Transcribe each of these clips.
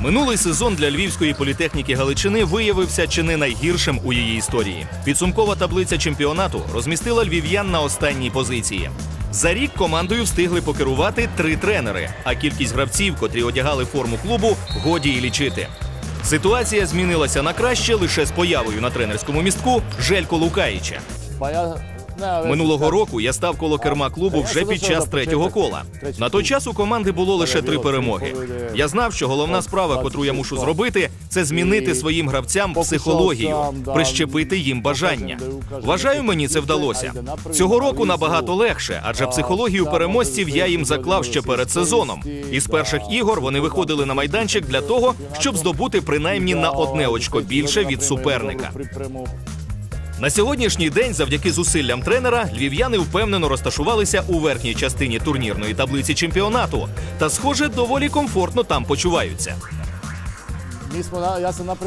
Минулий сезон для львівської політехніки Галичини виявився чи не найгіршим у її історії. Підсумкова таблиця чемпіонату розмістила львів'ян на останній позиції. За рік командою встигли покерувати три тренери, а кількість гравців, котрі одягали форму клубу, годі і лічити. Ситуація змінилася на краще лише з появою на тренерському містку Желько Лукаїча. Минулого року я став коло керма клубу вже під час третього кола. На той час у команди було лише три перемоги. Я знав, що головна справа, котру я мушу зробити, це змінити своїм гравцям психологію, прищепити їм бажання. Вважаю, мені це вдалося. Цього року набагато легше, адже психологію переможців я їм заклав ще перед сезоном. Із перших ігор вони виходили на майданчик для того, щоб здобути принаймні на одне очко більше від суперника. На сьогоднішній день, завдяки зусиллям тренера, львів'яни впевнено розташувалися у верхній частині турнірної таблиці чемпіонату та, схоже, доволі комфортно там почуваються.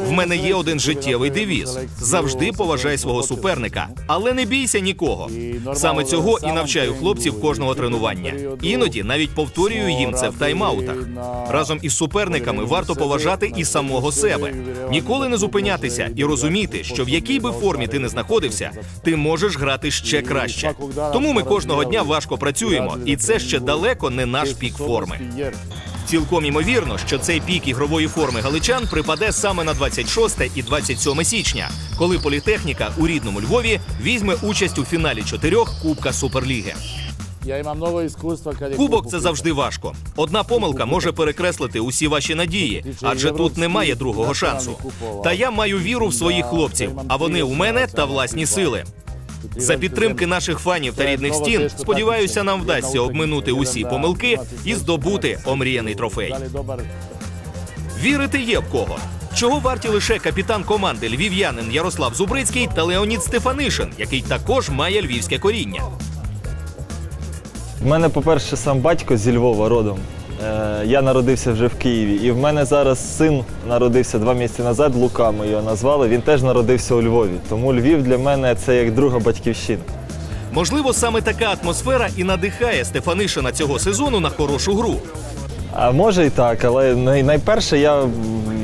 В мене є один життєвий девіз: завжди поважай свого суперника, але не бійся нікого. Саме цього і навчаю хлопців кожного тренування. Іноді навіть повторюю їм це в тайм-аутах. Разом із суперниками варто поважати і самого себе. Ніколи не зупинятися і розуміти, що в якій би формі ти не знаходився, ти можеш грати ще краще. Тому ми кожного дня важко працюємо, і це ще далеко не наш пік форми. Цілком імовірно, що цей пік ігрової форми галичан припаде саме на 26 і 27 січня, коли політехніка у рідному Львові візьме участь у фіналі чотирьох Кубка Суперліги. Кубок це завжди важко. Одна помилка може перекреслити усі ваші надії, адже тут немає другого шансу. Та я маю віру в своїх хлопців, а вони у мене та власні сили. За підтримки наших фанів та рідних стін, сподіваюся, нам вдасться обминути усі помилки і здобути омріяний трофей. Вірити є в кого. Чого варті лише капітан команди львів'янин Ярослав Зубрицький та Леонід Стефанишин, який також має львівське коріння. В мене, по-перше, сам батько зі Львова родом. Е, Я народився вже в Києві. І в мене зараз син народився два місяці назад, Лука ми його назвали. Він теж народився у Львові. Тому Львів для мене це як друга батьківщина. Можливо, саме така атмосфера і надихає Стефанишина цього сезону на хорошу гру. А може і так, але найперше я,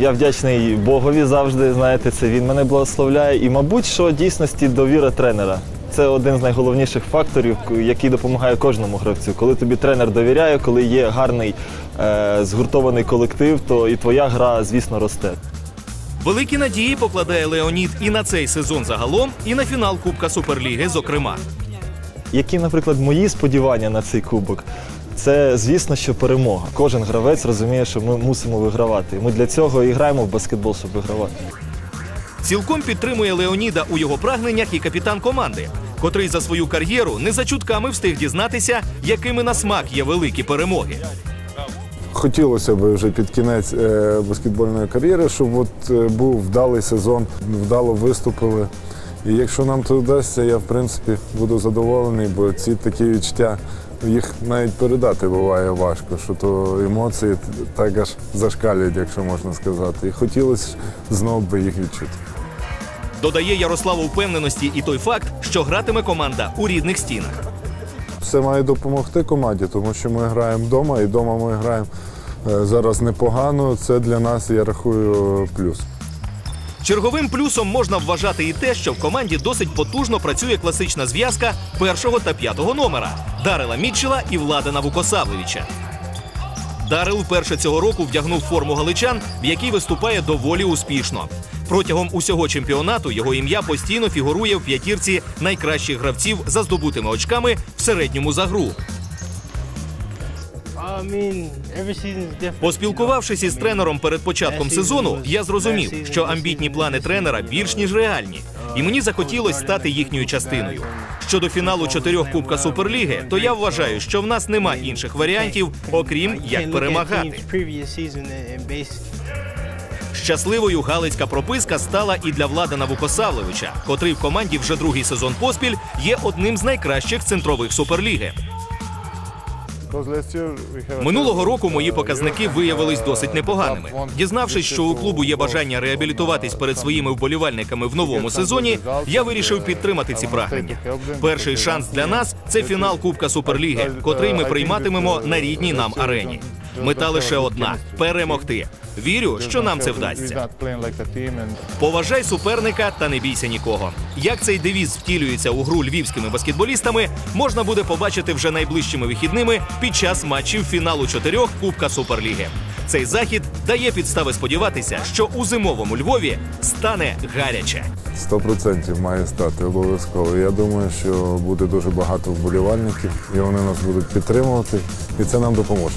я вдячний Богові завжди. Знаєте, це він мене благословляє. І, мабуть, що дійсності довіра тренера. Це один з найголовніших факторів, який допомагає кожному гравцю. Коли тобі тренер довіряє, коли є гарний е, згуртований колектив, то і твоя гра, звісно, росте. Великі надії покладає Леонід і на цей сезон загалом, і на фінал Кубка Суперліги, зокрема. Які, наприклад, мої сподівання на цей кубок? Це, звісно, що перемога. Кожен гравець розуміє, що ми мусимо вигравати. Ми для цього і граємо в баскетбол, щоб вигравати. Цілком підтримує Леоніда у його прагненнях і капітан команди, котрий за свою кар'єру не за чутками встиг дізнатися, якими на смак є великі перемоги. Хотілося б вже під кінець е, баскетбольної кар'єри, щоб от е, був вдалий сезон, вдало виступили. І якщо нам це вдасться, я в принципі буду задоволений, бо ці такі відчуття їх навіть передати буває важко, що то емоції так аж зашкалюють, якщо можна сказати. І хотілося знову би їх відчути. Додає Ярославу впевненості і той факт, що гратиме команда у рідних стінах. Все має допомогти команді, тому що ми граємо вдома, і вдома ми граємо е, зараз непогано. Це для нас, я рахую, плюс. Черговим плюсом можна вважати і те, що в команді досить потужно працює класична зв'язка першого та п'ятого номера Дарила Мітчела і Владина Вукосавлевича. Дарил вперше цього року вдягнув форму галичан, в якій виступає доволі успішно. Протягом усього чемпіонату його ім'я постійно фігурує в п'ятірці найкращих гравців за здобутими очками в середньому за гру. Поспілкувавшись із тренером перед початком сезону, я зрозумів, що амбітні плани тренера більш ніж реальні, і мені захотілося стати їхньою частиною. Щодо фіналу чотирьох Кубка Суперліги, то я вважаю, що в нас нема інших варіантів, окрім як перемагати. Щасливою галицька прописка стала і для Владана Вукосавлевича, котрий в команді вже другий сезон поспіль є одним з найкращих центрових суперліги. Минулого року мої показники виявились досить непоганими. Дізнавшись, що у клубу є бажання реабілітуватись перед своїми вболівальниками в новому сезоні, я вирішив підтримати ці прагнення. Перший шанс для нас це фінал Кубка Суперліги, котрий ми прийматимемо на рідній нам арені. Мета лише одна перемогти. Вірю, що нам це вдасться. Поважай суперника та не бійся нікого. Як цей девіз втілюється у гру львівськими баскетболістами, можна буде побачити вже найближчими вихідними під час матчів фіналу чотирьох Кубка Суперліги. Цей захід дає підстави сподіватися, що у зимовому Львові стане гаряче. Сто процентів має стати обов'язково. Я думаю, що буде дуже багато вболівальників, і вони нас будуть підтримувати, і це нам допоможе.